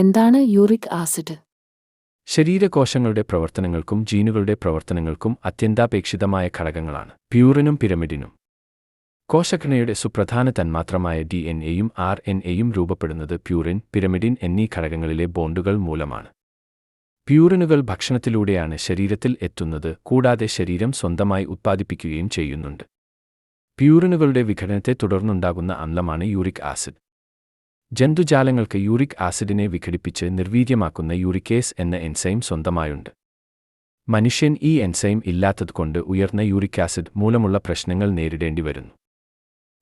എന്താണ് uric acid? ശരീരകോശങ്ങളുടെ പ്രവർത്തനങ്ങൾക്കും ജീനുകളുടെ പ്രവർത്തനങ്ങൾക്കും അത്യന്താപേക്ഷിതമായ ഘടകങ്ങളാണ്. പ്യൂറിനും പിരമിഡിനും. കോശഘടനയുടെ സുപ്രധാന തന്മാത്രമായ ഡി എൻ എയും ആർ എൻ എയും രൂപപ്പെടുന്നത് പ്യൂറിൻ പിരമിഡിൻ എന്നീ ഘടകങ്ങളിലെ ബോണ്ടുകൾ മൂലമാണ്. പ്യൂറിനുകൾ ഭക്ഷണത്തിലൂടെയാണ് ശരീരത്തിൽ എത്തുന്നത് കൂടാതെ ശരീരം സ്വന്തമായി ഉത്പാദിപ്പിക്കുകയും ചെയ്യുന്നുണ്ട്. പ്യൂറിനുകളുടെ വിഘടനത്തെ തുടർന്നുണ്ടാകുന്ന അമ്ലമാണ് യൂറിക് ആസിഡ്. ജന്തുജാലങ്ങൾക്ക് യൂറിക് ആസിഡിനെ വിഘടിപ്പിച്ച് നിർവീര്യമാക്കുന്ന യൂറിക്കേസ് എന്ന എൻസൈം സ്വന്തമായുണ്ട്. മനുഷ്യൻ ഈ എൻസൈം ഇല്ലാത്തതുകൊണ്ട് ഉയർന്ന യൂറിക് ആസിഡ് മൂലമുള്ള പ്രശ്നങ്ങൾ നേരിടേണ്ടി വരുന്നു.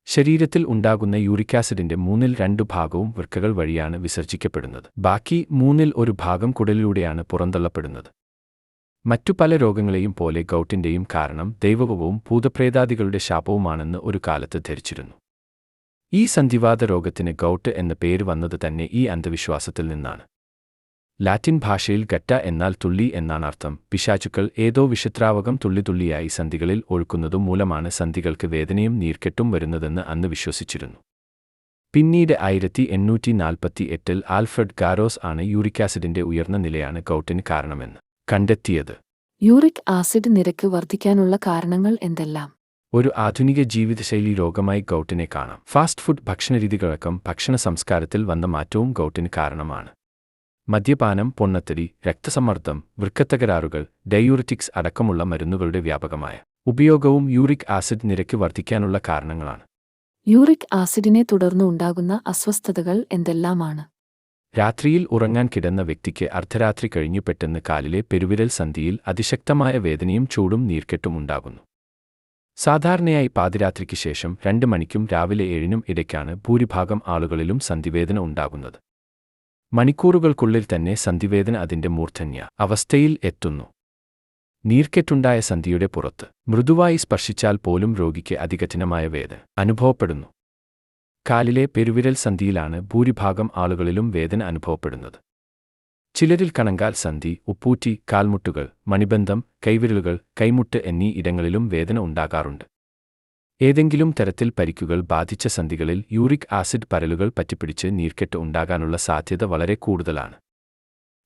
ശരീരത്തിൽ ഉണ്ടാകുന്ന യൂറിക് ആസിഡിന്റെ മൂന്നിൽ രണ്ടു ഭാഗവും വൃക്കകൾ വഴിയാണ് വിസർജിക്കപ്പെടുന്നത്. ബാക്കി മൂന്നിൽ ഒരു ഭാഗം കുടലിലൂടെയാണ് പുറന്തള്ളപ്പെടുന്നത്. മറ്റു പല രോഗങ്ങളെയും പോലെ ഗൗട്ടിന്റെയും കാരണം ദൈവകവും ഭൂതപ്രേതാദികളുടെ ശാപവുമാണെന്ന് ഒരു കാലത്ത് ധരിച്ചിരുന്നു. ഈ സന്ധിവാത രോഗത്തിന് ഗൗട്ട് എന്ന പേര് വന്നത് തന്നെ ഈ അന്ധവിശ്വാസത്തിൽ നിന്നാണ്. ലാറ്റിൻ ഭാഷയിൽ ഗറ്റ എന്നാൽ തുള്ളി എന്നാണ് അർത്ഥം. പിശാചുക്കൾ ഏതോ വിഷദ്രാവകം തുള്ളിതുള്ളിയായി സന്ധികളിൽ ഒഴുക്കുന്നതും മൂലമാണ് സന്ധികൾക്ക് വേദനയും നീർക്കെട്ടും വരുന്നതെന്ന് അന്ന് വിശ്വസിച്ചിരുന്നു. പിന്നീട് ആയിരത്തി എണ്ണൂറ്റി നാൽപ്പത്തി എട്ടിൽ ആൽഫ്രഡ് ഗാരോസ് ആണ് യൂറിക് ആസിഡിന്റെ ഉയർന്ന നിലയാണ് ഗൗട്ടിന് കാരണമെന്ന് കണ്ടെത്തിയത്. യൂറിക് ആസിഡ് നിരക്ക് വർദ്ധിക്കാനുള്ള കാരണങ്ങൾ എന്തെല്ലാം? ഒരു ആധുനിക ജീവിതശൈലി രോഗമായി ഗൗട്ടിനെ കാണാം. ഫാസ്റ്റ് ഫുഡ് ഭക്ഷണരീതികളടക്കം ഭക്ഷണ സംസ്കാരത്തിൽ വന്ന മാറ്റവും ഗൗട്ടിന് കാരണമാണ്. മദ്യപാനം പൊണ്ണത്തടി രക്തസമ്മർദ്ദം വൃക്കത്തകരാറുകൾ ഡയൂറിറ്റിക്സ് അടക്കമുള്ള മരുന്നുകളുടെ വ്യാപകമായ ഉപയോഗവും യൂറിക് ആസിഡ് നിരക്ക് വർദ്ധിക്കാനുള്ള കാരണങ്ങളാണ്. യൂറിക് ആസിഡിനെ തുടർന്ന് ഉണ്ടാകുന്ന അസ്വസ്ഥതകൾ എന്തെല്ലാമാണ്? രാത്രിയിൽ ഉറങ്ങാൻ കിടന്ന വ്യക്തിക്ക് അർദ്ധരാത്രി കഴിഞ്ഞു പെട്ടെന്ന് കാലിലെ പെരുവിരൽ സന്ധിയിൽ അതിശക്തമായ വേദനയും ചൂടും നീർക്കെട്ടും ഉണ്ടാകുന്നു. സാധാരണയായി പാതിരാത്രിക്ക് ശേഷം രണ്ട് മണിക്കും രാവിലെ ഏഴിനും ഇടയ്ക്കാണ് ഭൂരിഭാഗം ആളുകളിലും സന്ധിവേദന ഉണ്ടാകുന്നത്. മണിക്കൂറുകൾക്കുള്ളിൽ തന്നെ സന്ധിവേദന അതിന്റെ മൂർധന്യ അവസ്ഥയിൽ എത്തുന്നു. നീർക്കെട്ടുണ്ടായ സന്ധിയുടെ പുറത്ത് മൃദുവായി സ്പർശിച്ചാൽ പോലും രോഗിക്ക് അതികഠിനമായ വേദന അനുഭവപ്പെടുന്നു. കാലിലെ പെരുവിരൽ സന്ധിയിലാണ് ഭൂരിഭാഗം ആളുകളിലും വേദന അനുഭവപ്പെടുന്നത്. ചിലരിൽ കണങ്കാൽ സന്ധി ഉപ്പൂറ്റി കാൽമുട്ടുകൾ മണിബന്ധം കൈവിരലുകൾ കൈമുട്ട് എന്നീ ഇടങ്ങളിലും വേദന ഉണ്ടാകാറുണ്ട്. ഏതെങ്കിലും തരത്തിൽ പരിക്കുകൾ ബാധിച്ച സന്ധികളിൽ യൂറിക് ആസിഡ് പരലുകൾ പറ്റിപ്പിടിച്ച് നീർക്കെട്ട് ഉണ്ടാകാനുള്ള സാധ്യത വളരെ കൂടുതലാണ്.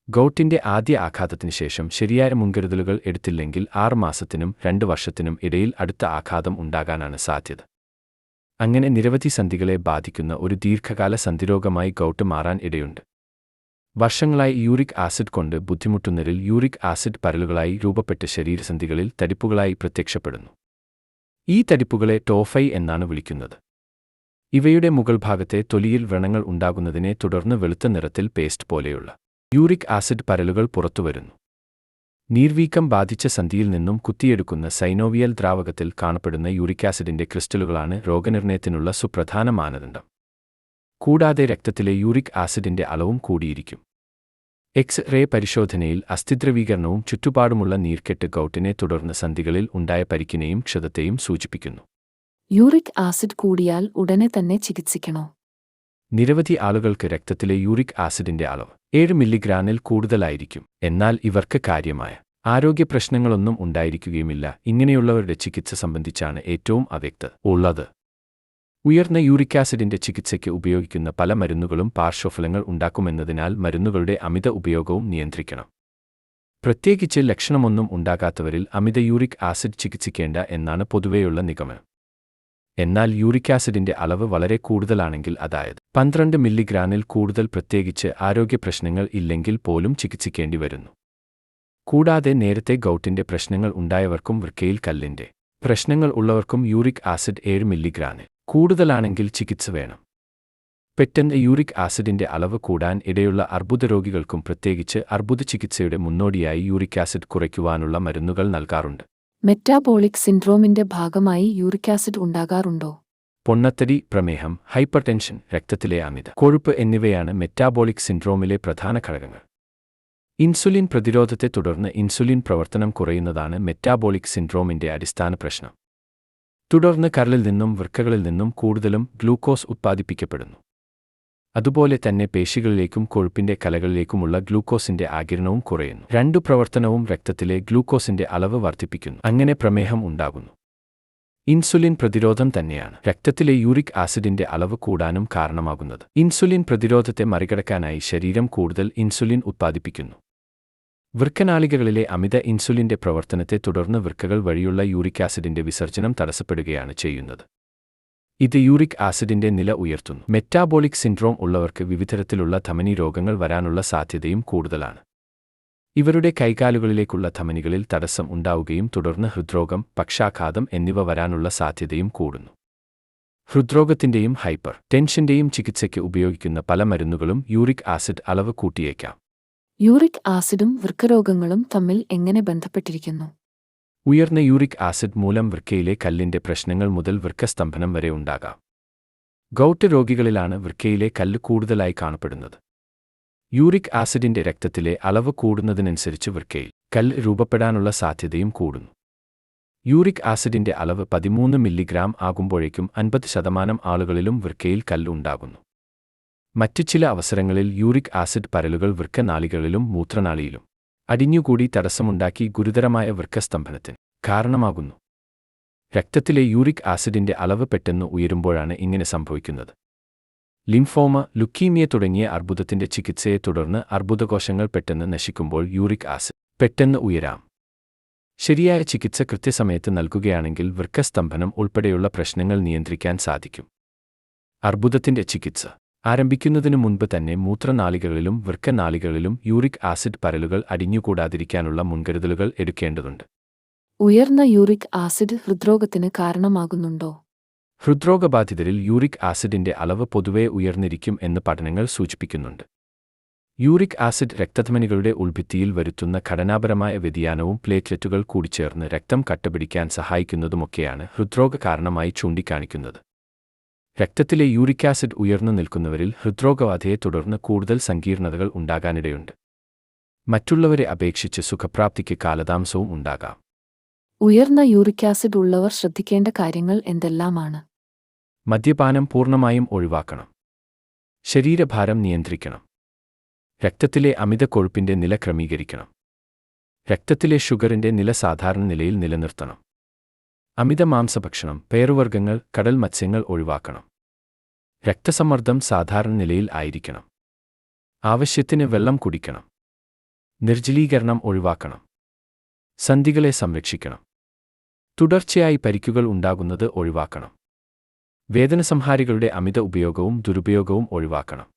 ഗൗട്ടിന്റെ ആദ്യ ആഘാതത്തിന് ശേഷം ശരിയായ മുൻകരുതലുകൾ എടുത്തില്ലെങ്കിൽ ആറ് മാസത്തിനും രണ്ട് വർഷത്തിനും ഇടയിൽ അടുത്ത ആഘാതം ഉണ്ടാകാനാണ് സാധ്യത. അങ്ങനെ നിരവധി സന്ധികളെ ബാധിക്കുന്ന ഒരു ദീർഘകാല സന്ധിരോഗമായി ഗൗട്ട് മാറാൻ ഇടയുണ്ട്. വർഷങ്ങളായി യൂറിക് ആസിഡ് കൊണ്ട് ബുദ്ധിമുട്ടുന്നവരിൽ യൂറിക് ആസിഡ് പരലുകളായി രൂപപ്പെട്ട ശരീരസന്ധികളിൽ തടിപ്പുകളായി പ്രത്യക്ഷപ്പെടുന്നു. ഈ തടിപ്പുകളെ ടോഫൈ എന്നാണ് വിളിക്കുന്നത്. ഇവയുടെ മുകൾ ഭാഗത്തെ തൊലിയിൽ വ്രണങ്ങൾ ഉണ്ടാകുന്നതിനെ തുടർന്ന് വെളുത്ത നിറത്തിൽ പേസ്റ്റ് പോലെയുള്ള യൂറിക് ആസിഡ് പരലുകൾ പുറത്തുവരുന്നു. നീർവീക്കം ബാധിച്ച സന്ധിയിൽ നിന്നും കുത്തിയെടുക്കുന്ന സൈനോവിയൽ ദ്രാവകത്തിൽ കാണപ്പെടുന്ന യൂറിക് ആസിഡിന്റെ ക്രിസ്റ്റലുകളാണ് രോഗനിർണയത്തിനുള്ള സുപ്രധാന മാനദണ്ഡം കൂടാതെ രക്തത്തിലെ യൂറിക് ആസിഡിന്റെ അളവും കൂടിയിരിക്കും. എക്സ് റേ പരിശോധനയിൽ അസ്ഥിദ്രവീകരണവും ചുറ്റുപാടുമുള്ള നീർക്കെട്ട് ഗൗട്ടിനെ തുടർന്ന് സന്ധികളിൽ ഉണ്ടായ പരിക്കിനെയും ക്ഷതത്തെയും സൂചിപ്പിക്കുന്നു. യൂറിക് ആസിഡ് കൂടിയാൽ ഉടനെ തന്നെ ചികിത്സിക്കണോ? നിരവധി ആളുകൾക്ക് രക്തത്തിലെ യൂറിക് ആസിഡിന്റെ അളവ് ഏഴ് മില്ലിഗ്രാമിൽ കൂടുതലായിരിക്കും. എന്നാൽ ഇവർക്ക് കാര്യമായ ആരോഗ്യ പ്രശ്നങ്ങളൊന്നും ഉണ്ടായിരിക്കുകയുമില്ല. ഇങ്ങനെയുള്ളവരുടെ ചികിത്സ സംബന്ധിച്ചാണ് ഏറ്റവും അവ്യക്ത ഉള്ളത്. ഉയർന്ന യൂറിക് ആസിഡിന്റെ ചികിത്സയ്ക്ക് ഉപയോഗിക്കുന്ന പല മരുന്നുകളും പാർശ്വഫലങ്ങൾ ഉണ്ടാക്കുമെന്നതിനാൽ മരുന്നുകളുടെ അമിത ഉപയോഗവും നിയന്ത്രിക്കണം. പ്രത്യേകിച്ച് ലക്ഷണമൊന്നും ഉണ്ടാകാത്തവരിൽ അമിത യൂറിക് ആസിഡ് ചികിത്സിക്കേണ്ട എന്നാണ് പൊതുവെയുള്ള നിഗമനം. എന്നാൽ യൂറിക് ആസിഡിന്റെ അളവ് വളരെ കൂടുതലാണെങ്കിൽ അതായത് പന്ത്രണ്ട് മില്ലിഗ്രാമിൽ കൂടുതൽ പ്രത്യേകിച്ച് ആരോഗ്യ പ്രശ്നങ്ങൾ ഇല്ലെങ്കിൽ പോലും ചികിത്സിക്കേണ്ടി വരുന്നു. കൂടാതെ നേരത്തെ ഗൗട്ടിന്റെ പ്രശ്നങ്ങൾ ഉണ്ടായവർക്കും വൃക്കയിൽ കല്ലിന്റെ പ്രശ്നങ്ങൾ ഉള്ളവർക്കും യൂറിക് ആസിഡ് ഏഴ് മില്ലിഗ്രാമിൽ. കൂടുതലാണെങ്കിൽ ചികിത്സ വേണം. പെട്ടെന്ന് യൂറിക് ആസിഡിന്റെ അളവ് കൂടാൻ ഇടയുള്ള അർബുദ രോഗികൾക്കും പ്രത്യേകിച്ച് അർബുദ ചികിത്സയുടെ മുന്നോടിയായി യൂറിക് ആസിഡ് കുറയ്ക്കുവാനുള്ള മരുന്നുകൾ നൽകാറുണ്ട്. മെറ്റാബോളിക് സിൻഡ്രോമിന്റെ ഭാഗമായി യൂറിക് ആസിഡ് ഉണ്ടാകാറുണ്ടോ? പൊണ്ണത്തടി പ്രമേഹം ഹൈപ്പർടെൻഷൻ രക്തത്തിലെ അമിത കൊഴുപ്പ് എന്നിവയാണ് മെറ്റാബോളിക് സിൻഡ്രോമിലെ പ്രധാന ഘടകങ്ങൾ. ഇൻസുലിൻ പ്രതിരോധത്തെ തുടർന്ന് ഇൻസുലിൻ പ്രവർത്തനം കുറയുന്നതാണ് മെറ്റാബോളിക് സിൻഡ്രോമിന്റെ അടിസ്ഥാന പ്രശ്നം. തുടർന്ന് കരളിൽ നിന്നും വൃക്കകളിൽ നിന്നും കൂടുതലും ഗ്ലൂക്കോസ് ഉത്പാദിപ്പിക്കപ്പെടുന്നു. അതുപോലെ തന്നെ പേശികളിലേക്കും കൊഴുപ്പിന്റെ കലകളിലേക്കുമുള്ള ഗ്ലൂക്കോസിന്റെ ആകിരണവും കുറയുന്നു. രണ്ടു പ്രവർത്തനവും രക്തത്തിലെ ഗ്ലൂക്കോസിന്റെ അളവ് വർദ്ധിപ്പിക്കുന്നു. അങ്ങനെ പ്രമേഹം ഉണ്ടാകുന്നു. ഇൻസുലിൻ പ്രതിരോധം തന്നെയാണ്. രക്തത്തിലെ യൂറിക് ആസിഡിന്റെ അളവ് കൂടാനും കാരണമാകുന്നത്. ഇൻസുലിൻ പ്രതിരോധത്തെ മറികടക്കാനായി ശരീരം കൂടുതൽ ഇൻസുലിൻ ഉത്പാദിപ്പിക്കുന്നു. വൃക്കനാളികകളിലെ അമിത ഇൻസുലിന്റെ പ്രവർത്തനത്തെ തുടർന്ന് വൃക്കകൾ വഴിയുള്ള യൂറിക് ആസിഡിന്റെ വിസർജനം തടസ്സപ്പെടുകയാണ് ചെയ്യുന്നത്. ഇത് യൂറിക് ആസിഡിന്റെ നില ഉയർത്തുന്നു. മെറ്റാബോളിക് സിൻഡ്രോം ഉള്ളവർക്ക് വിവിധതരത്തിലുള്ള ധമനി രോഗങ്ങൾ വരാനുള്ള സാധ്യതയും കൂടുതലാണ്. ഇവരുടെ കൈകാലുകളിലേക്കുള്ള ധമനികളിൽ തടസ്സം ഉണ്ടാവുകയും തുടർന്ന് ഹൃദ്രോഗം പക്ഷാഘാതം എന്നിവ വരാനുള്ള സാധ്യതയും കൂടുന്നു. ഹൃദ്രോഗത്തിന്റെയും ഹൈപ്പർ ടെൻഷന്റെയും ചികിത്സയ്ക്ക് ഉപയോഗിക്കുന്ന പല മരുന്നുകളും യൂറിക് ആസിഡ് അളവ് കൂട്ടിയേക്കാം. യൂറിക് ആസിഡും വൃക്കരോഗങ്ങളും തമ്മിൽ എങ്ങനെ ബന്ധപ്പെട്ടിരിക്കുന്നു? ഉയർന്ന യൂറിക് ആസിഡ് മൂലം വൃക്കയിലെ കല്ലിന്റെ പ്രശ്നങ്ങൾ മുതൽ വൃക്കസ്തംഭനം വരെ ഉണ്ടാകാം. ഗൗട്ട് രോഗികളിലാണ് വൃക്കയിലെ കല്ല് കൂടുതലായി കാണപ്പെടുന്നത്. യൂറിക് ആസിഡിന്റെ രക്തത്തിലെ അളവ് കൂടുന്നതിനനുസരിച്ച് വൃക്കയിൽ കല്ല് രൂപപ്പെടാനുള്ള സാധ്യതയും കൂടുന്നു. യൂറിക് ആസിഡിന്റെ അളവ് പതിമൂന്ന് മില്ലിഗ്രാം ആകുമ്പോഴേക്കും അൻപത് ശതമാനം ആളുകളിലും വൃക്കയിൽ കല്ല് ഉണ്ടാകുന്നു. മറ്റു ചില അവസരങ്ങളിൽ യൂറിക് ആസിഡ് പരലുകൾ വൃക്കനാളികളിലും മൂത്രനാളിയിലും. അടിഞ്ഞുകൂടി തടസ്സമുണ്ടാക്കി ഗുരുതരമായ വൃക്കസ്തംഭനത്തിന് കാരണമാകുന്നു. രക്തത്തിലെ യൂറിക് ആസിഡിന്റെ അളവ് പെട്ടെന്ന് ഉയരുമ്പോഴാണ് ഇങ്ങനെ സംഭവിക്കുന്നത്. ലിംഫോമ ലുക്കീമിയ തുടങ്ങിയ അർബുദത്തിന്റെ ചികിത്സയെ തുടർന്ന് അർബുദകോശങ്ങൾ പെട്ടെന്ന് നശിക്കുമ്പോൾ യൂറിക് ആസിഡ് പെട്ടെന്ന് ഉയരാം. ശരിയായ ചികിത്സ കൃത്യസമയത്ത് നൽകുകയാണെങ്കിൽ വൃക്കസ്തംഭനം ഉൾപ്പെടെയുള്ള പ്രശ്നങ്ങൾ നിയന്ത്രിക്കാൻ സാധിക്കും. അർബുദത്തിന്റെ ചികിത്സ. ആരംഭിക്കുന്നതിനു മുൻപ് തന്നെ മൂത്രനാളികളിലും വൃക്കനാളികളിലും യൂറിക് ആസിഡ് പരലുകൾ അടിഞ്ഞുകൂടാതിരിക്കാനുള്ള മുൻകരുതലുകൾ എടുക്കേണ്ടതുണ്ട്. ഉയർന്ന യൂറിക് ആസിഡ് ഹൃദ്രോഗത്തിന് കാരണമാകുന്നുണ്ടോ? ഹൃദ്രോഗബാധിതരിൽ യൂറിക് ആസിഡിന്റെ അളവ് പൊതുവെ ഉയർന്നിരിക്കും എന്ന് പഠനങ്ങൾ സൂചിപ്പിക്കുന്നുണ്ട്. യൂറിക് ആസിഡ് രക്തധമനികളുടെ ഉൾഭിത്തിയിൽ വരുത്തുന്ന ഘടനാപരമായ വ്യതിയാനവും പ്ലേറ്റ്ലെറ്റുകൾ കൂടിച്ചേർന്ന് രക്തം കട്ടപിടിക്കാൻ സഹായിക്കുന്നതുമൊക്കെയാണ് ഹൃദ്രോഗ കാരണമായി ചൂണ്ടിക്കാണിക്കുന്നത്. രക്തത്തിലെ യൂറിക് ആസിഡ് ഉയർന്നു നിൽക്കുന്നവരിൽ ഹൃദ്രോഗബാധയെ തുടർന്ന് കൂടുതൽ സങ്കീർണതകൾ ഉണ്ടാകാനിടയുണ്ട്. മറ്റുള്ളവരെ അപേക്ഷിച്ച് സുഖപ്രാപ്തിക്ക് കാലതാമസവും ഉണ്ടാകാം. ഉയർന്ന യൂറിക് ആസിഡ് ഉള്ളവർ ശ്രദ്ധിക്കേണ്ട കാര്യങ്ങൾ എന്തെല്ലാമാണ്? മദ്യപാനം പൂർണമായും ഒഴിവാക്കണം. ശരീരഭാരം നിയന്ത്രിക്കണം. രക്തത്തിലെ അമിത കൊഴുപ്പിന്റെ നില ക്രമീകരിക്കണം. രക്തത്തിലെ ഷുഗറിന്റെ നില സാധാരണ നിലയിൽ നിലനിർത്തണം. അമിത മാംസഭക്ഷണം പേറുവർഗങ്ങൾ കടൽ മത്സ്യങ്ങൾ ഒഴിവാക്കണം. രക്തസമ്മർദ്ദം സാധാരണ നിലയിൽ ആയിരിക്കണം. ആവശ്യത്തിന് വെള്ളം കുടിക്കണം. നിർജലീകരണം ഒഴിവാക്കണം. സന്ധികളെ സംരക്ഷിക്കണം. തുടർച്ചയായി പരിക്കുകൾ ഉണ്ടാകുന്നത് ഒഴിവാക്കണം. വേദനസംഹാരികളുടെ അമിത ഉപയോഗവും ദുരുപയോഗവും ഒഴിവാക്കണം.